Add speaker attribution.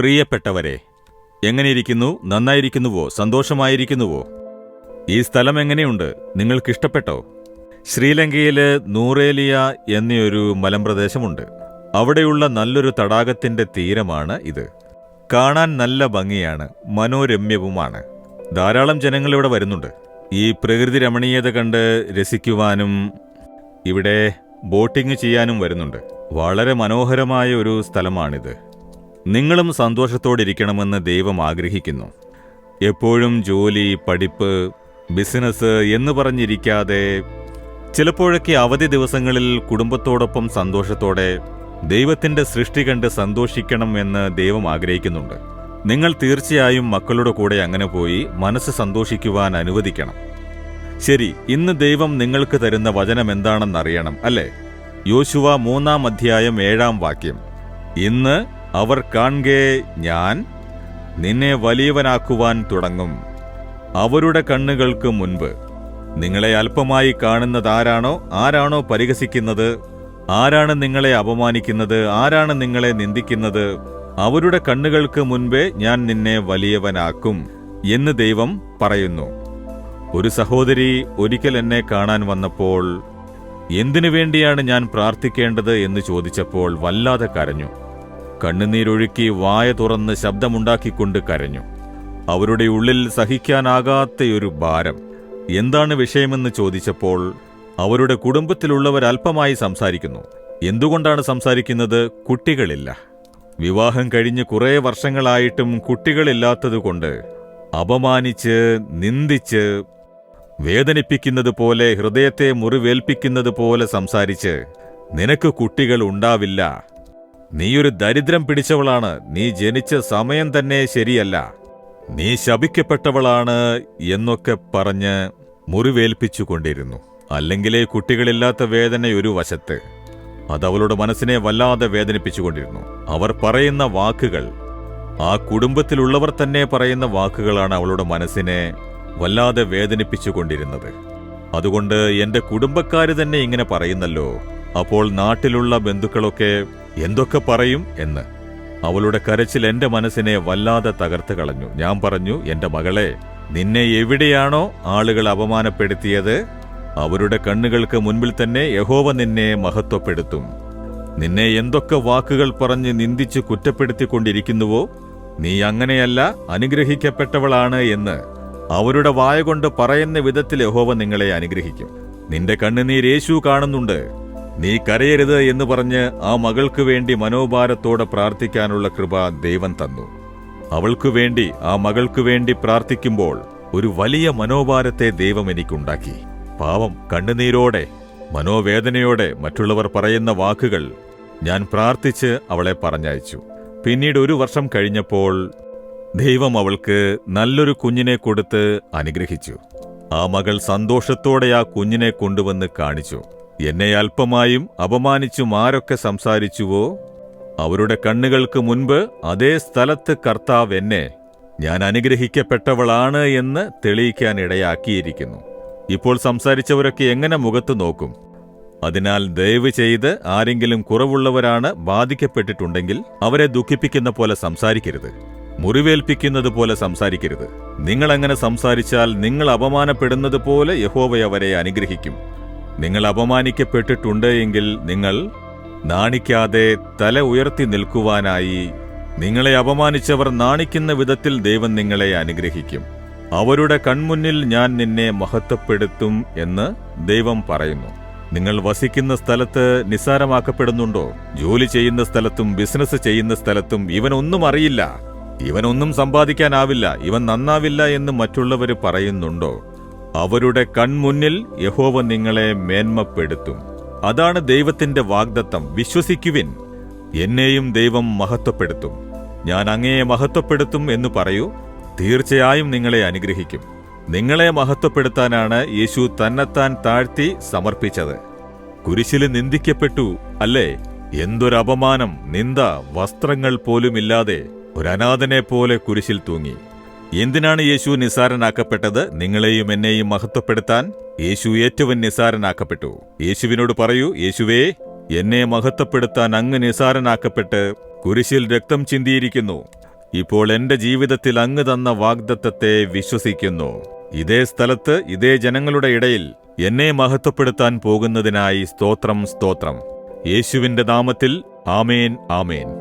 Speaker 1: പ്രിയപ്പെട്ടവരെ എങ്ങനെയിരിക്കുന്നു? നന്നായിരിക്കുന്നുവോ? സന്തോഷമായിരിക്കുന്നുവോ? ഈ സ്ഥലം എങ്ങനെയുണ്ട്? നിങ്ങൾക്കിഷ്ടപ്പെട്ടോ? ശ്രീലങ്കയിൽ നൂറേലിയ എന്നൊരു മലമ്പ്രദേശമുണ്ട്. അവിടെയുള്ള നല്ലൊരു തടാകത്തിന്റെ തീരമാണ് ഇത്. കാണാൻ നല്ല ഭംഗിയാണ്. മനോരമ്യവുമാണ്. ധാരാളം ജനങ്ങൾ ഇവിടെ വരുന്നുണ്ട്. ഈ പ്രകൃതി രമണീയത കണ്ട് രസിക്കുവാനും ഇവിടെ ബോട്ടിംഗ് ചെയ്യാനും വരുന്നുണ്ട്. വളരെ മനോഹരമായ ഒരു സ്ഥലമാണിത്. നിങ്ങളും സന്തോഷത്തോടെ ഇരിക്കണമെന്ന് ദൈവം ആഗ്രഹിക്കുന്നു. എപ്പോഴും ജോലി പഠിപ്പ് ബിസിനസ് എന്ന് പറഞ്ഞിരിക്കാതെ ചിലപ്പോഴൊക്കെ അവധി ദിവസങ്ങളിൽ കുടുംബത്തോടൊപ്പം സന്തോഷത്തോടെ ദൈവത്തിന്റെ സൃഷ്ടി കണ്ട് സന്തോഷിക്കണം എന്ന് ദൈവം ആഗ്രഹിക്കുന്നുണ്ട്. നിങ്ങൾ തീർച്ചയായും മക്കളുടെ കൂടെ അങ്ങനെ പോയി മനസ്സ് സന്തോഷിക്കുവാൻ അനുവദിക്കണം. ശരി ഇന്ന് ദൈവം നിങ്ങൾക്ക് തരുന്ന വചനം എന്താണെന്നറിയണം അല്ലേ? യോശുവ മൂന്നാം അധ്യായം ഏഴാം വാക്യം. ഇന്ന് അവർ കാൺകെ ഞാൻ നിന്നെ വലിയവനാക്കുവാൻ തുടങ്ങും. അവരുടെ കണ്ണുകൾക്ക് മുൻപ്. നിങ്ങളെ അല്പമായി കാണുന്നതാരാണോ ആരാണോ പരിഹസിക്കുന്നത്? ആരാണ് നിങ്ങളെ അപമാനിക്കുന്നത്? ആരാണ് നിങ്ങളെ നിന്ദിക്കുന്നത്? അവരുടെ കണ്ണുകൾക്ക് മുൻപേ ഞാൻ നിന്നെ വലിയവനാക്കും എന്ന് ദൈവം പറയുന്നു. ഒരു സഹോദരി ഒരിക്കൽ എന്നെ കാണാൻ വന്നപ്പോൾ എന്തിനു വേണ്ടിയാണ് ഞാൻ പ്രാർത്ഥിക്കേണ്ടത്? എന്ന് ചോദിച്ചപ്പോൾ വല്ലാതെ കരഞ്ഞു. കണ്ണുനീരൊഴുക്കി വായ തുറന്ന് ശബ്ദമുണ്ടാക്കിക്കൊണ്ട് കരഞ്ഞു. അവരുടെ ഉള്ളിൽ സഹിക്കാനാകാത്തയൊരു ഭാരം. എന്താണ് വിഷയമെന്ന് ചോദിച്ചപ്പോൾ അവരുടെ കുടുംബത്തിലുള്ളവർ അല്പമായി സംസാരിക്കുന്നു. എന്തുകൊണ്ടാണ് സംസാരിക്കുന്നത്? കുട്ടികളില്ല. വിവാഹം കഴിഞ്ഞ് കുറേ വർഷങ്ങളായിട്ടും കുട്ടികളില്ലാത്തതുകൊണ്ട് അപമാനിച്ച് നിന്ദിച്ച് വേദനിപ്പിക്കുന്നത് പോലെ ഹൃദയത്തെ മുറിവേൽപ്പിക്കുന്നത് പോലെ സംസാരിച്ച് നിനക്ക് കുട്ടികൾ ഉണ്ടാവില്ല. നീയൊരു ദരിദ്രം പിടിച്ചവളാണ്. നീ ജനിച്ച സമയം തന്നെ ശരിയല്ല. നീ ശപിക്കപ്പെട്ടവളാണ് എന്നൊക്കെ പറഞ്ഞ് മുറിവേൽപ്പിച്ചുകൊണ്ടിരുന്നു. അല്ലെങ്കിലേ കുട്ടികളില്ലാത്ത വേദന ഒരു വശത്ത്. അതവളുടെ മനസ്സിനെ വല്ലാതെ വേദനിപ്പിച്ചുകൊണ്ടിരുന്നു. അവർ പറയുന്ന വാക്കുകൾ ആ കുടുംബത്തിലുള്ളവർ തന്നെ പറയുന്ന വാക്കുകളാണ് അവളുടെ മനസ്സിനെ വല്ലാതെ വേദനിപ്പിച്ചുകൊണ്ടിരുന്നത്. അതുകൊണ്ട് എന്റെ കുടുംബക്കാര് തന്നെ ഇങ്ങനെ പറയുന്നല്ലോ. അപ്പോൾ നാട്ടിലുള്ള ബന്ധുക്കളൊക്കെ എന്തൊക്കെ പറയും എന്ന്. അവളുടെ കരച്ചിൽ എന്റെ മനസ്സിനെ വല്ലാതെ തകർത്ത് കളഞ്ഞു. ഞാൻ പറഞ്ഞു എന്റെ മകളെ നിന്നെ എവിടെയാണോ ആളുകൾ അപമാനപ്പെടുത്തിയത്? അവരുടെ കണ്ണുകൾക്ക് മുൻപിൽ തന്നെ യഹോവ നിന്നെ മഹത്വപ്പെടുത്തും. നിന്നെ എന്തൊക്കെ വാക്കുകൾ പറഞ്ഞ് നിന്ദിച്ച് കുറ്റപ്പെടുത്തിക്കൊണ്ടിരിക്കുന്നുവോ? നീ അങ്ങനെയല്ല അനുഗ്രഹിക്കപ്പെട്ടവളാണ് എന്ന്. അവരുടെ വായ കൊണ്ട് പറയുന്ന വിധത്തിൽ യഹോവ നിങ്ങളെ അനുഗ്രഹിക്കും. നിന്റെ കണ്ണുനീർ യേശു കാണുന്നുണ്ട്. നീ കരയരുത് എന്ന് പറഞ്ഞ് ആ മകൾക്കു വേണ്ടി മനോഭാരത്തോടെ പ്രാർത്ഥിക്കാനുള്ള കൃപ ദൈവം തന്നു. അവൾക്കു വേണ്ടി ആ മകൾക്കു വേണ്ടി പ്രാർത്ഥിക്കുമ്പോൾ ഒരു വലിയ മനോഭാരത്തെ ദൈവം എനിക്കുണ്ടാക്കി. പാവം കണ്ണുനീരോടെ മനോവേദനയോടെ മറ്റുള്ളവർ പറയുന്ന വാക്കുകൾ ഞാൻ പ്രാർത്ഥിച്ച് അവളെ പറഞ്ഞയച്ചു. പിന്നീട് ഒരു വർഷം കഴിഞ്ഞപ്പോൾ ദൈവം അവൾക്ക് നല്ലൊരു കുഞ്ഞിനെ കൊടുത്ത് അനുഗ്രഹിച്ചു. ആ മകൾ സന്തോഷത്തോടെ ആ കുഞ്ഞിനെ കൊണ്ടുവന്ന് കാണിച്ചു. എന്നെ അല്പമായും അപമാനിച്ചും ആരൊക്കെ സംസാരിച്ചുവോ അവരുടെ കണ്ണുകൾക്ക് മുൻപ് അതേ സ്ഥലത്ത് കർത്താവ് എന്നെ ഞാൻ അനുഗ്രഹിക്കപ്പെട്ടവളാണ് എന്ന് തെളിയിക്കാൻ ഇടയാക്കിയിരിക്കുന്നു. ഇപ്പോൾ സംസാരിച്ചവരൊക്കെ എങ്ങനെ മുഖത്ത് നോക്കും? അതിനാൽ ദയവ് ചെയ്ത് ആരെങ്കിലും കുറവുള്ളവരാണ് ബാധിക്കപ്പെട്ടിട്ടുണ്ടെങ്കിൽ അവരെ ദുഃഖിപ്പിക്കുന്ന പോലെ സംസാരിക്കരുത്. മുറിവേൽപ്പിക്കുന്നത് പോലെ സംസാരിക്കരുത്. നിങ്ങളങ്ങനെ സംസാരിച്ചാൽ നിങ്ങൾ അപമാനപ്പെടുന്നത് പോലെ യഹോവ അവരെ അനുഗ്രഹിക്കും. നിങ്ങൾ അപമാനിക്കപ്പെട്ടിട്ടുണ്ട് എങ്കിൽ നിങ്ങൾ നാണിക്കാതെ തല ഉയർത്തി നിൽക്കുവാനായി നിങ്ങളെ അപമാനിച്ചവർ നാണിക്കുന്ന വിധത്തിൽ ദൈവം നിങ്ങളെ അനുഗ്രഹിക്കും. അവരുടെ കൺമുന്നിൽ ഞാൻ നിന്നെ മഹത്വപ്പെടുത്തും എന്ന് ദൈവം പറയുന്നു. നിങ്ങൾ വസിക്കുന്ന സ്ഥലത്ത് നിസ്സാരമാക്കപ്പെടുന്നുണ്ടോ? ജോലി ചെയ്യുന്ന സ്ഥലത്തും ബിസിനസ് ചെയ്യുന്ന സ്ഥലത്തും ഇവനൊന്നും അറിയില്ല. ഇവനൊന്നും സമ്പാദിക്കാനാവില്ല. ഇവൻ നന്നാവില്ല എന്ന് മറ്റുള്ളവർ പറയുന്നുണ്ടോ? അവരുടെ കൺമുന്നിൽ യഹോവ നിങ്ങളെ മേന്മപ്പെടുത്തും. അതാണ് ദൈവത്തിന്റെ വാഗ്ദത്തം. വിശ്വസിക്കുവിൻ. എന്നെയും ദൈവം മഹത്വപ്പെടുത്തും. ഞാൻ അങ്ങയെ മഹത്വപ്പെടുത്തും എന്ന് പറയൂ. തീർച്ചയായും നിങ്ങളെ അനുഗ്രഹിക്കും. നിങ്ങളെ മഹത്വപ്പെടുത്താനാണ് യേശു തന്നെത്താൻ താഴ്ത്തി സമർപ്പിച്ചത്. കുരിശിൽ നിന്ദിക്കപ്പെട്ടു അല്ലേ? എന്തൊരപമാനം. നിന്ദ വസ്ത്രങ്ങൾ പോലുമില്ലാതെ ഒരനാഥനെ പോലെ കുരിശിൽ തൂങ്ങി. എന്തിനാണ് യേശു നിസാരനാക്കപ്പെട്ടത് നിങ്ങളെയും എന്നെയും മഹത്വപ്പെടുത്താൻ യേശു ഏറ്റവും നിസാരനാക്കപ്പെട്ടു യേശുവിനോട് പറയൂ യേശുവേ എന്നെ മഹത്വപ്പെടുത്താൻ അങ്ങ് നിസാരനാക്കപ്പെട്ട് കുരിശിൽ രക്തം ചിന്തിയിരിക്കുന്നു. ഇപ്പോൾ എന്റെ ജീവിതത്തിൽ അങ്ങ് തന്ന വാഗ്ദത്തത്തെ വിശ്വസിക്കുന്നു. ഇതേ സ്ഥലത്ത് ഇതേ ജനങ്ങളുടെ ഇടയിൽ എന്നെ മഹത്വപ്പെടുത്താൻ പോകുന്നതിനായി സ്തോത്രം സ്തോത്രം. യേശുവിന്റെ നാമത്തിൽ ആമേൻ ആമേൻ.